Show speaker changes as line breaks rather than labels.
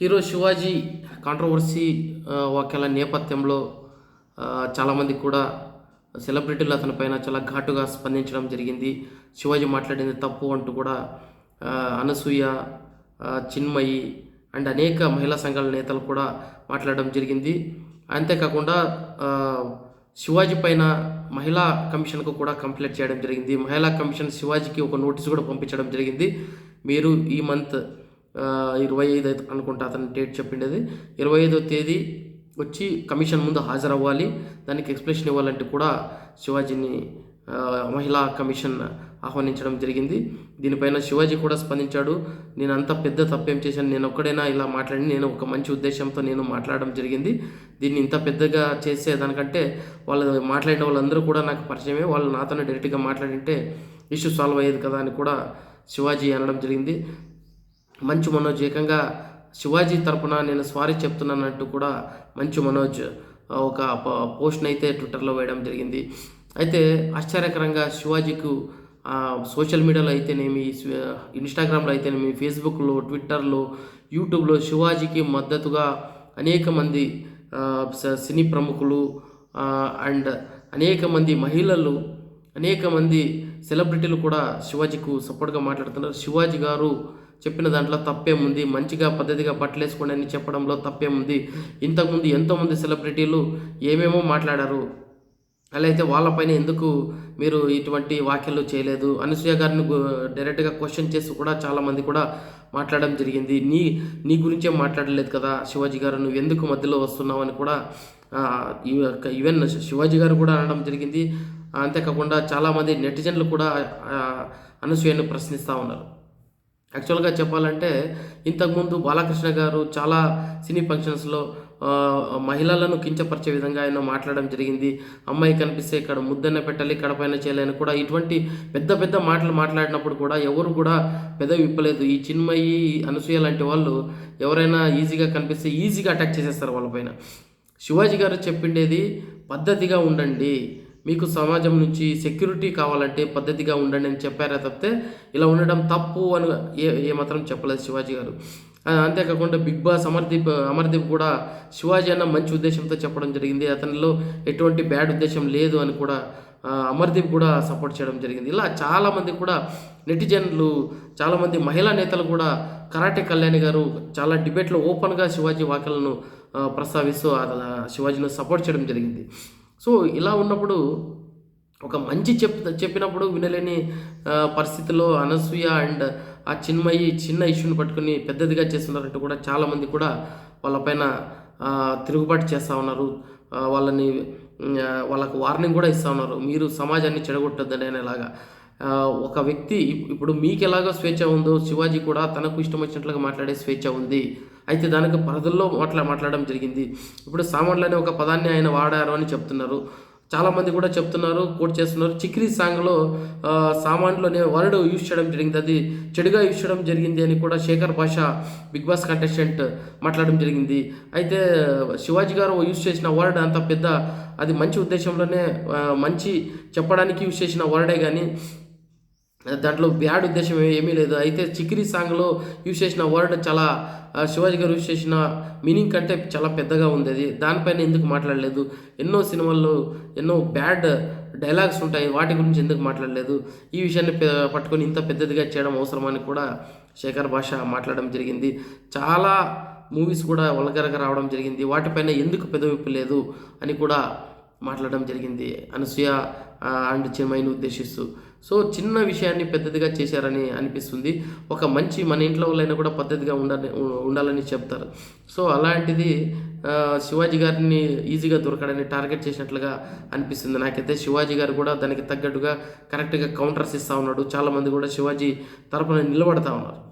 Hero Shivaji controversy ఆ, నేపథ్యంలో చాలామంది కూడా సెలబ్రిటీలు అతని పైన చాలా ఘాటుగా స్పందించడం జరిగింది. శివాజీ మాట్లాడింది తప్పు అంటూ కూడా అనసూయ చిన్మయి అండ్ అనేక మహిళా సంఘాల నేతలు కూడా మాట్లాడడం జరిగింది. అంతేకాకుండా శివాజీ పైన మహిళా కమిషన్కు కూడా కంప్లైంట్ చేయడం జరిగింది. మహిళా కమిషన్ శివాజీకి ఒక నోటీస్ కూడా పంపించడం జరిగింది. మీరు ఈ మంత్ ఇరవై ఐదు అయితే అనుకుంటా అతను డేట్ చెప్పిండేది. ఇరవై ఐదో తేదీ వచ్చి కమిషన్ ముందు హాజరవ్వాలి. దానికి ఎక్స్ప్లెనేషన్ ఇవ్వాలంటే కూడా శివాజీని మహిళా కమిషన్ ఆహ్వానించడం జరిగింది. దీనిపైన శివాజీ కూడా స్పందించాడు. నేను అంత పెద్ద తప్పేం చేశాను. నేను ఒక్కడైనా ఇలా మాట్లాడి నేను ఒక మంచి ఉద్దేశంతో నేను మాట్లాడడం జరిగింది. దీన్ని ఇంత పెద్దగా చేసే దానికంటే వాళ్ళు మాట్లాడిన వాళ్ళందరూ కూడా నాకు పరిచయమే. వాళ్ళు నాతోనే డైరెక్ట్గా మాట్లాడింటే ఇష్యూ సాల్వ్ అయ్యేది కదా అని కూడా శివాజీ అనడం జరిగింది. మంచు మనోజ్ ఏకంగా శివాజీ తరపున నేను సారీ చెప్తున్నానంటూ కూడా మంచు మనోజ్ ఒక పోస్ట్ని అయితే ట్విట్టర్లో వేయడం జరిగింది. అయితే ఆశ్చర్యకరంగా శివాజీకు సోషల్ మీడియాలో అయితేనేమి ఇన్స్టాగ్రామ్లో అయితేనేమి ఫేస్బుక్లో ట్విట్టర్లో యూట్యూబ్లో శివాజీకి మద్దతుగా అనేక మంది స- సినీ ప్రముఖులు అండ్ అనేక మంది మహిళలు అనేక మంది సెలబ్రిటీలు కూడా శివాజీకు సపోర్ట్గా మాట్లాడుతున్నారు. శివాజీ గారు చెప్పిన దాంట్లో తప్పేముంది? మంచిగా పద్ధతిగా బట్టలు వేసుకోండి అని చెప్పడంలో తప్పేముంది? ఇంతకుముందు ఎంతోమంది సెలబ్రిటీలు ఏమేమో మాట్లాడారు? అలా అయితే వాళ్ళపైన ఎందుకు మీరు ఇటువంటి వ్యాఖ్యలు చేయలేదు? అనసూయ గారిని డైరెక్ట్గా క్వశ్చన్ చేసి కూడా చాలామంది కూడా మాట్లాడడం జరిగింది. నీ నీ గురించే మాట్లాడలేదు కదా శివాజీ గారు? నువ్వు ఎందుకు మధ్యలో వస్తున్నావు అని కూడా ఈవెన్ శివాజీ గారు కూడా అనడం జరిగింది. అంతేకాకుండా చాలామంది నెటిజన్లు కూడా అనసూయను ప్రశ్నిస్తూ ఉన్నారు. యాక్చువల్గా చెప్పాలంటే ఇంతకుముందు బాలకృష్ణ గారు చాలా సినీ ఫంక్షన్స్లో మహిళలను కించపరిచే విధంగా ఆయన మాట్లాడడం జరిగింది. అమ్మాయి కనిపిస్తే ఇక్కడ ముద్దన్న పెట్టాలి కడపైన చేయాలని కూడా ఇటువంటి పెద్ద పెద్ద మాటలు మాట్లాడినప్పుడు కూడా ఎవరు కూడా పెద్ద విప్పలేదు ఈ చిన్మయి అనసూయ లాంటి వాళ్ళు ఎవరైనా ఈజీగా కనిపిస్తే ఈజీగా అటాక్ చేసేస్తారు వాళ్ళపైన శివాజీ గారు చెప్పిండేది పద్ధతిగా ఉండండి. మీకు సమాజం నుంచి సెక్యూరిటీ కావాలంటే పద్ధతిగా ఉండండి అని చెప్పారే తప్పితే ఇలా ఉండడం తప్పు అని ఏ ఏమాత్రం చెప్పలేదు శివాజీ గారు. అంతేకాకుండా బిగ్ బాస్ అమర్దీప్ అమర్దీప్ కూడా శివాజీ అన్న మంచి ఉద్దేశంతో చెప్పడం జరిగింది. అతనిలో ఎటువంటి బ్యాడ్ ఉద్దేశం లేదు అని కూడా అమర్దీప్ కూడా సపోర్ట్ చేయడం జరిగింది. ఇలా చాలామంది కూడా నెటిజన్లు చాలామంది మహిళా నేతలు కూడా కరాటే కళ్యాణి గారు చాలా డిబేట్లో ఓపెన్గా శివాజీ వాక్యాలను ప్రస్తావిస్తూ ఆ శివాజీని సపోర్ట్ చేయడం జరిగింది. సో ఇలా ఉన్నప్పుడు ఒక మంచి చెప్ చెప్పినప్పుడు వినలేని పరిస్థితిలో అనసూయ అండ్ ఆ చిన్మయి చిన్న ఇష్యూని పట్టుకుని పెద్దదిగా చేస్తున్నారంటూ కూడా చాలామంది కూడా వాళ్ళపైన తిరుగుబాటు చేస్తూ ఉన్నారు. వాళ్ళని వాళ్ళకు వార్నింగ్ కూడా ఇస్తూ ఉన్నారు. మీరు సమాజాన్ని చెడగొట్టొద్దని అనేలాగా. ఒక వ్యక్తి ఇప్పుడు మీకు ఎలాగో స్వేచ్ఛ ఉందో శివాజీ కూడా తనకు ఇష్టం వచ్చినట్లుగా మాట్లాడే స్వేచ్ఛ ఉంది. అయితే దానికి పరిధుల్లో మాట్లా మాట్లాడడం జరిగింది. ఇప్పుడు సామాన్లు అనే ఒక పదాన్ని ఆయన వాడారు అని చెప్తున్నారు. చాలామంది కూడా చెప్తున్నారు కోట్ చేస్తున్నారు. చిక్రీ సాంగ్లో సామాన్లు అనే వర్డ్ యూజ్ చేయడం జరిగింది. అది చెడుగా యూజ్ చేయడం జరిగింది అని కూడా శేఖర్ భాష బిగ్ బాస్ కంటెస్టెంట్ మాట్లాడడం జరిగింది. అయితే శివాజీ గారు యూజ్ చేసిన వర్డ్ అంత పెద్ద అది మంచి ఉద్దేశంలోనే మంచి చెప్పడానికి యూజ్ చేసిన వర్డే కానీ దాంట్లో బ్యాడ్ ఉద్దేశం ఏమీ లేదు. అయితే చికిరి సాంగ్లో యూజ్ చేసిన వర్డ్ చాలా శివాజీ గారు యూజ్ చేసిన మీనింగ్ కంటే చాలా పెద్దగా ఉంది అది. దానిపైన ఎందుకు మాట్లాడలేదు? ఎన్నో సినిమాల్లో ఎన్నో బ్యాడ్ డైలాగ్స్ ఉంటాయి. వాటి గురించి ఎందుకు మాట్లాడలేదు? ఈ విషయాన్ని పట్టుకొని ఇంత పెద్దదిగా చేయడం అవసరమని కూడా శేఖర్ భాష మాట్లాడడం జరిగింది. చాలా మూవీస్ కూడా వల్గరగా రావడం జరిగింది. వాటిపైన ఎందుకు పెదవిప్పు లేదు అని కూడా మాట్లాడడం జరిగింది. అనసూయ అండ్ చిన్మయిని ఉద్దేశిస్తూ. సో చిన్న విషయాన్ని పెద్దదిగా చేశారని అనిపిస్తుంది. ఒక మంచి మన ఇంట్లో వాళ్ళైనా కూడా పద్ధతిగా ఉండాలని ఉండాలని చెప్తారు. సో అలాంటిది శివాజీ గారిని ఈజీగా దొరకడని టార్గెట్ చేసినట్లుగా అనిపిస్తుంది. నాకైతే శివాజీ గారు కూడా దానికి తగ్గట్టుగా కరెక్ట్గా కౌంటర్స్ ఇస్తూ ఉన్నాడు. చాలామంది కూడా శివాజీ తరపున నిలబడతా ఉన్నారు.